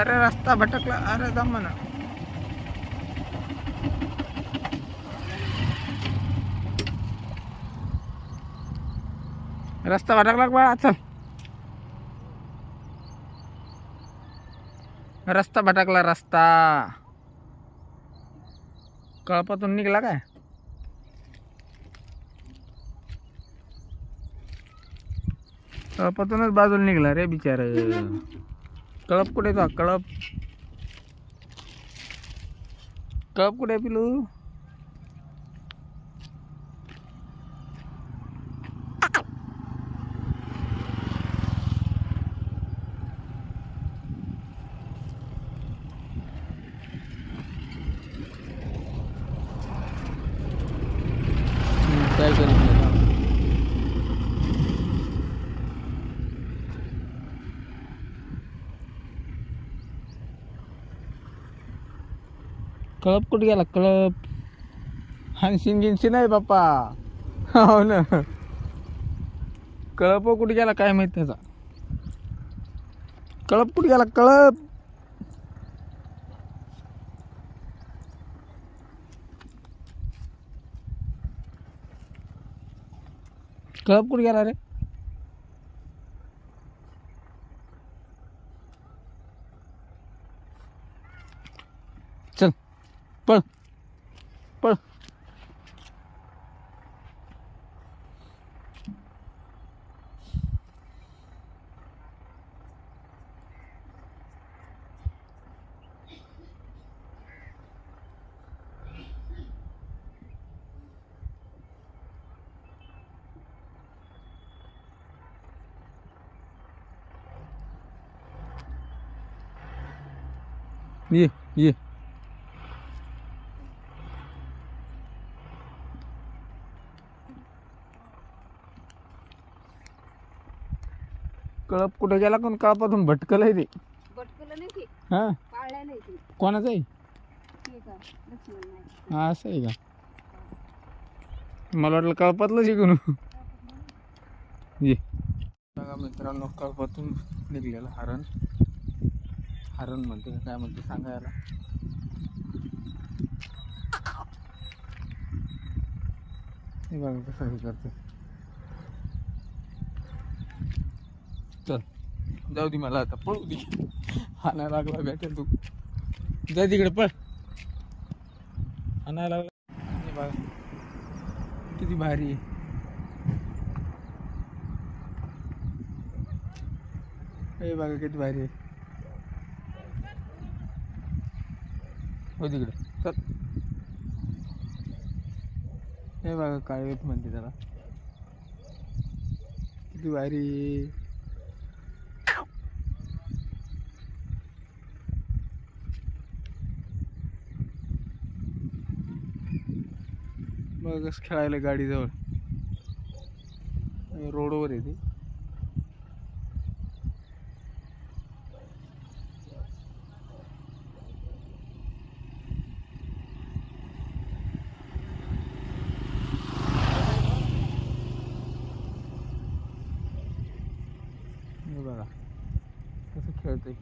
अरे रस्ता भटकला. अरे दम ना. रस्ता भटकला बाळा? चल. रस्ता भटकला रस्ता. कळपातून निघला काय? कळपातूनच बाजूला निघला रे बिचार. कळप कुठे तो कळप कळप कुठे आहे पिलू हम्म, काय करीत नाही आता. कळप कुठे गेला? कळप. हानशीन गिनशीन आहे बाप्पा. हो ना. कळप कुठे गेला काय माहीत त्याचा? कळप कुठे गेला? कळप. कळप कुठे गेला रे चल पळ पळ ये ये कळप कुठे गेला कोण? कळपातून भटकल आहे ते. बटकलं नाही ते. हा? पाळल्या नाही ते. कोणाचं आहे? ते का? लक्ष्मण नाही. हा असं आहे का? मला वाटलं कळपातलं शिकून. ये. बघा मित्रांनो कळपातून निघलेलं हरण. हरण म्हणते का काय म्हणते सांगायला हे बघा कसं हे करते चल जाऊ दे मला आता पळू दे. हाणायला लागला भेटेल तू. जा तिकडे पळ. हाणायला लागला. हे बघा किती भारी आहे. हे बघा किती भारी आहे. हो तिकडे चल. हे बघा काळवेत म्हणते त्याला. किती भारी मगच खेळायला गाडीजवळ रोडवर आहे ते. बघा कसं खेळतंय.